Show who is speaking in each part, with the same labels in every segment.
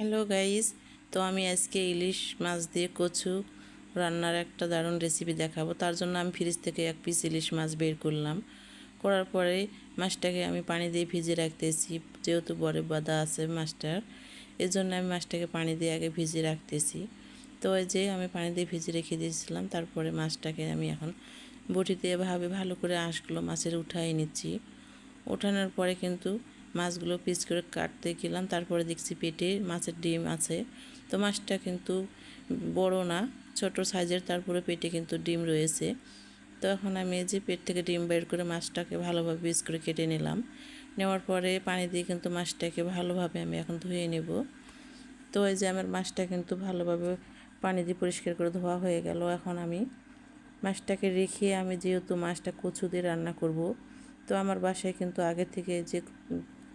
Speaker 1: Hello guys তো আমি আজকে ইলিশ মাছ দিয়ে কচু রান্নার একটা দারুণ রেসিপি দেখাবো। তার জন্য আমি ফ্রিজ থেকে এক পিস ইলিশ মাছ বের করলাম। করার পরে মাছটাকে আমি পানি দিয়ে ভিজে রাখতেছি, যেহেতু বড় বাদা আছে মাছটার। এর জন্য আমি মাছটাকে পানি দিয়ে আগে ভিজে রাখতেছি। তো ওই যে আমি পানি দিয়ে ভিজে রেখে দিয়েছিলাম, তারপরে মাছটাকে আমি এখন বটিতে এভাবে ভালো করে আঁশগুলো মাছের উঠাই নিচ্ছি। ওঠানোর পরে কিন্তু মাছগুলো পিস করে কাটতে গেলাম, তারপরে দেখছি পেটে মাছের ডিম আছে। তো মাছটা কিন্তু বড় না, ছোট সাইজের, তারপরে পেটে কিন্তু ডিম রয়েছে। তো এখন আমি যে পেট থেকে ডিম বের করে মাছটাকে ভালোভাবে পিস করে কেটে নিলাম। নেওয়ার পরে পানি দিয়ে কিন্তু মাছটাকে ভালোভাবে আমি এখন ধুয়ে নেব। তো এই যে আমার মাছটা কিন্তু ভালোভাবে পানি দিয়ে পরিষ্কার করে ধোয়া হয়ে গেল। এখন আমি মাছটাকে রেখে আমি যেহেতু মাছটা কচু দিয়ে রান্না করব, তো আমার বাসায় কিন্তু আগে থেকে যে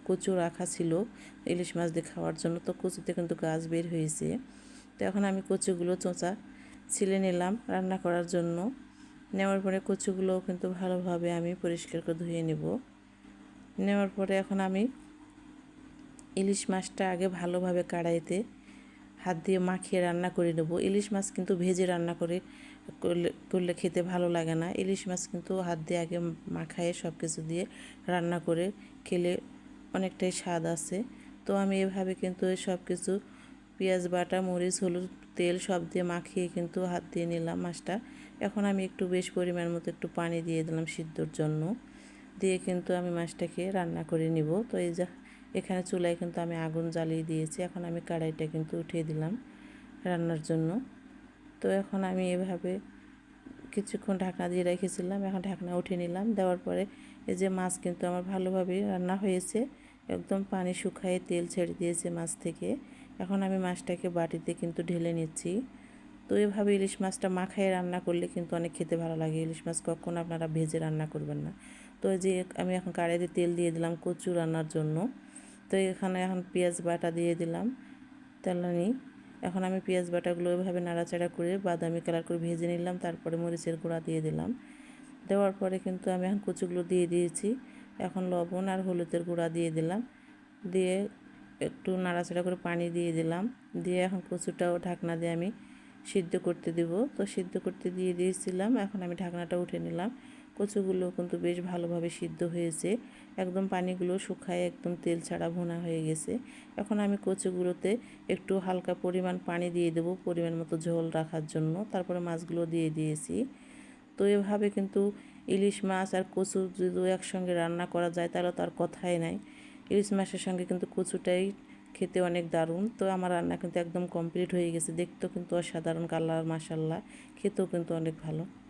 Speaker 1: কচু রাখা ছিল, ইলিশ মাছ দিয়ে খাওয়ার জন্য। তো কচুতে কিন্তু গাছ বের হয়েছে। তো এখন আমি কচুগুলো চোঁচা ছিলে নিলাম রান্না করার জন্য। নেওয়ার পরে কচুগুলোও কিন্তু ভালোভাবে আমি পরিষ্কার করে ধুয়ে নেব। নেওয়ার পরে এখন আমি ইলিশ মাছটা আগে ভালোভাবে কাড়াইতে হাত দিয়ে মাখিয়ে রান্না করে নেব। ইলিশ মাছ কিন্তু ভেজে রান্না করে করলে খেতে ভালো লাগে না। ইলিশ মাছ কিন্তু হাত দিয়ে আগে মাখায়ে সব কিছু দিয়ে রান্না করে খেলে অনেকটাই স্বাদ আছে। তো আমি এভাবে কিন্তু সব কিছু পেঁয়াজ, বাটা, মরিচ, হলুদ, তেল সব দিয়ে মাখিয়ে কিন্তু হাত দিয়ে নিলাম মাছটা। এখন আমি একটু বেশ পরিমাণ মতো একটু পানি দিয়ে দিলাম সিদ্ধর জন্য। দিয়ে কিন্তু আমি মাছটাকে রান্না করে নিব। তো এই যা, এখানে চুলায় কিন্তু আমি আগুন জ্বালিয়ে দিয়েছি। এখন আমি কড়াইটা কিন্তু উঠিয়ে দিলাম রান্নার জন্য। তো এখন আমি এভাবে কিছুক্ষণ ঢাকনা দিয়ে রেখেছিলাম। এখন ঢাকনা উঠিয়ে নিলাম। দেওয়ার পরে এই যে মাছ কিন্তু আমার ভালোভাবে রান্না হয়েছে। একদম পানি শুকায়ে তেল ছেড়ে দিয়েছে মাছ থেকে। এখন আমি মাছটাকে বাটিতে কিন্তু ঢেলে নিচ্ছি। তো এভাবে ইলিশ মাছটা মাখায় রান্না করলে কিন্তু অনেক খেতে ভালো লাগে। ইলিশ মাছ কখনো আপনারা ভেজে রান্না করবেন না। তো যে আমি এখন কড়াইতে তেল দিয়ে দিলাম কচু রান্নার জন্য। তো এখানে এখন পেঁয়াজ বাটা দিয়ে দিলাম, তেলানি। এখন আমি পেঁয়াজ বাটাগুলো এভাবে নাড়াচাড়া করে বাদামি কালার করে ভেজে নিলাম, তারপরে মরিচের গুঁড়া দিয়ে দিলাম। দেওয়ার পরে কিন্তু আমি এখন কচুগুলো দিয়ে দিয়েছি। এখন লবণ আর হলুদের গুঁড়া দিয়ে দিলাম। দিয়ে একটু নাড়াচাড়া করে পানি দিয়ে দিলাম। দিয়ে এখন কচুটাও ঢাকনা দিয়ে আমি সিদ্ধ করতে দেব। তো সিদ্ধ করতে দিয়ে দিয়েছিলাম, এখন আমি ঢাকনাটা উঠে নিলাম। কচুগুলো কিন্তু বেশ ভালোভাবে সিদ্ধ হয়েছে। একদম পানিগুলো শুকায়, একদম তেল ছাড়া ভোনা হয়ে গেছে। এখন আমি কচুগুলোতে একটু হালকা পরিমাণ পানি দিয়ে দেব পরিমাণ মতো ঝোল রাখার জন্য। তারপরে মাছগুলো দিয়ে দিয়েছি। তো এভাবে কিন্তু ইলিশ মাছ আর কচু যদি একসঙ্গে রান্না করা যায়, তাহলে তো আর কথাই নাই। ইলিশ মাছের সঙ্গে কিন্তু কচুটাই খেতে অনেক দারুণ। তো আমার রান্না কিন্তু একদম কমপ্লিট হয়ে গেছে। দেখতেও কিন্তু অসাধারণ কালার মাসাল্লাহ খেতেও কিন্তু অনেক ভালো।